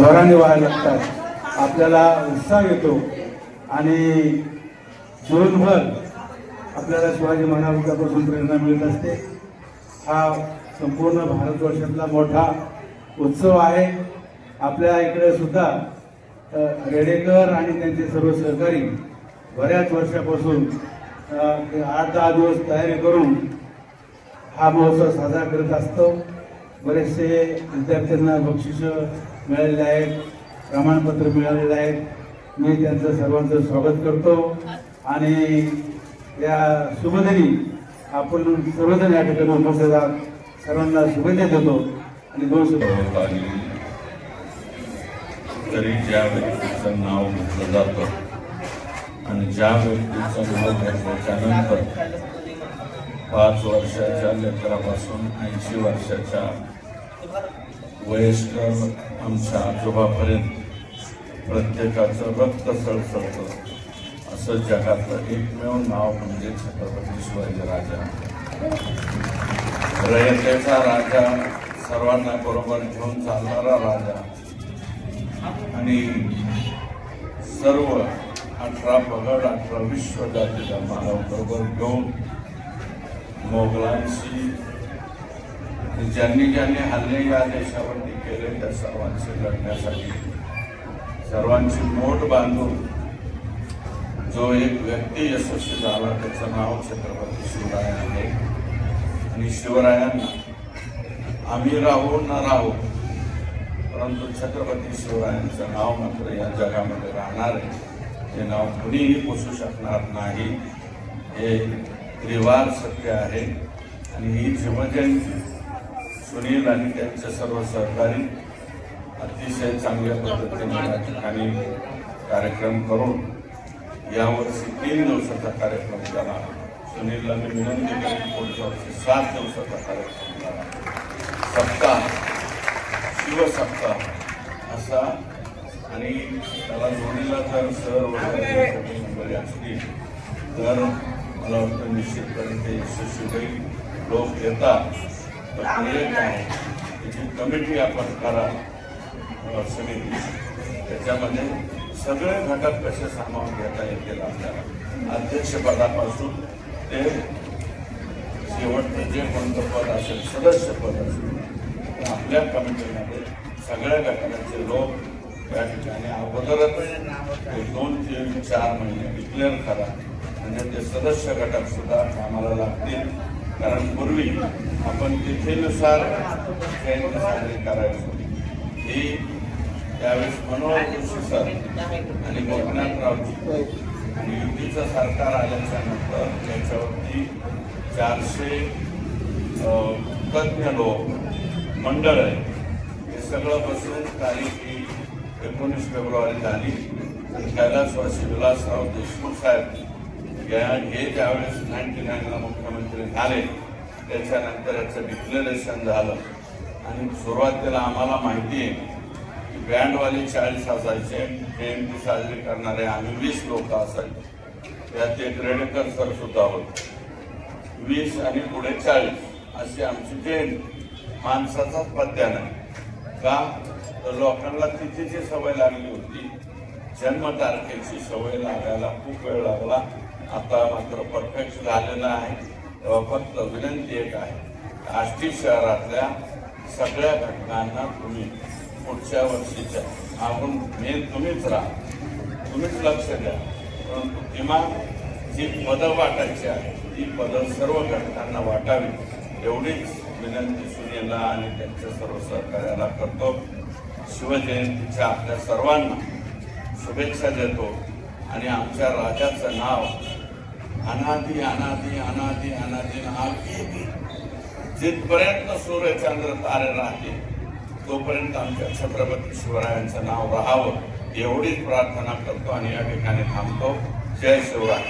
जोराने व्हायला लागतात. आपल्याला उत्साह येतो. आणि जीवनभर आपल्याला शिवाजी महाराजांपासून प्रेरणा मिळत असते. हा संपूर्ण भारतवर्षातला मोठा उत्सव आहे. आपल्या इकडे सुद्धा रेडेकर आणि त्यांचे सर्व सहकारी बऱ्याच वर्षापासून आठ दहा दिवस तयारी करून हा महोत्सव साजरा करत असतो. बरेचसे विद्यार्थ्यांना बक्षिसं मिळालेले आहेत प्रमाणपत्र मिळालेले आहेत. मी त्यांचं सर्वांचं स्वागत करतो. आणि या शुभदिनी आपण सर्वजण या ठिकाणी उपस्थित आहात. सर्वांना शुभेच्छा देतो आणि दोन तरी ज्या व्यक्तीचं नाव घेतलं जातं आणि ज्या व्यक्तीचं नाव घेतल्याच्या नंतर पाच वर्षाच्या लेकरापासून ऐंशी वर्षाच्या वयस्कर आमच्या आजोबापर्यंत प्रत्येकाचं रक्त सळसळतं. असं जगातलं एकमेव नाव म्हणजे छत्रपती शिवाजी राजा. रयतेचा राजा सर्वांना बरोबर घेऊन चालणारा राजा. आणि सर्व अठरा पगड अठरा विश्व जातीला मानव बरोबर घेऊन मोगलांशी ज्यांनी ज्यांनी हल्ले या देशावरती केले त्या सर्वांशी लढण्यासाठी सर्वांची मोठ बांधून जो एक व्यक्ती यशस्वी झाला त्याचं नाव छत्रपती शिवराय आहे. आणि शिवरायांना आम्ही राहू न राहू परंतु छत्रपती शिवरायांचं नाव मात्र या जगामध्ये राहणार आहे. हे नाव कुणीही पुसू शकणार नाही. हे त्रिवार सत्य आहे. आणि ही शिवजयंती सुनील आणि त्यांचे सर्व सहकारी अतिशय चांगल्या पद्धतीने या ठिकाणी कार्यक्रम करून यावर्षी तीन दिवसाचा कार्यक्रम झाला. सुनीलला मी विनंती करेन पुढच्या वर्षी सात दिवसाचा कार्यक्रम झाला. सप्ताह शिवसप्ताह असा. आणि त्याला जोडीला जर सर वगैरे वगैरे असतील तर मला वाटतं निश्चितपणे ते यशस्वी होईल लोक येतात पण ते एक आहे त्याची कमिटी आपण करा समिती त्याच्यामध्ये सगळे घटक कसे सामावून घेता येतील आपल्याला अध्यक्षपदापासून ते शेवटचं जे कोणतं पद असेल सदस्य पद असेल तर आपल्या कमिटीमध्ये सगळ्या घटकाचे लोक या ठिकाणी अगोदरच दोन तीन चार महिने डिक्लेअर करा. म्हणजे ते सदस्य घटक सुद्धा कामाला लागतील. कारण पूर्वी आपण तिथेनुसार जयंती साजरी करायचो. ही त्यावेळेस मनोहर जोशी सर आणि गोपीनाथरावजी आणि युतीचं सरकार आल्याच्यानंतर त्याच्यावरती चारशे तज्ञ तज्ज्ञ लोक मंडळ आहे. हे सगळं बसून तारीख ही एकोणीस फेब्रुवारी झाली. आणि कैलासवासी विलासराव देशमुख साहेब या हे ज्यावेळेस नाईन्टी नाईनला मुख्यमंत्री झाले त्याच्यानंतर याचं डिक्लेरेशन झालं. आणि सुरुवातीला आम्हाला माहिती आहे की बँडवाले चाळीस असायचे जयंती साजरी करणारे आम्ही वीस लोक असायचे. त्यात एक रेडेकर सर सुद्धा होते. वीस आणि पुढे चाळीस अशी आमची जयंती माणसाचाच पत्त्या नाही. का? तर लोकांना जी सवय लागली होती? जन्मतारखेची सवय लागायला खूप वेळ लागला. आता मात्र परफेक्ट झालेलं आहे. तेव्हा फक्त विनंती एक आहे आष्टी शहरातल्या सगळ्या घटनांना तुम्ही पुढच्या वर्षीच्या आपण मेन तुम्हीच राहा तुम्हीच लक्ष द्या. परंतु किमान जी पदं वाटायची आहे ती पदं सर्व घटकांना वाटावी एवढीच विनंती सुनीला आणि त्यांच्या सर्व सहकार्याला करतो. शिवजयंतीच्या आपल्या सर्वांना शुभेच्छा देतो आणि आमच्या राजाचं नाव अनादी अनादी अनादी अनादी आगी जिथपर्यंत सूर्यचंद्र तारे राहतील तोपर्यंत आमच्या छत्रपती शिवरायांचं नाव राहावं. एवढीच प्रार्थना करतो आणि या ठिकाणी थांबतो. जय शिवराय.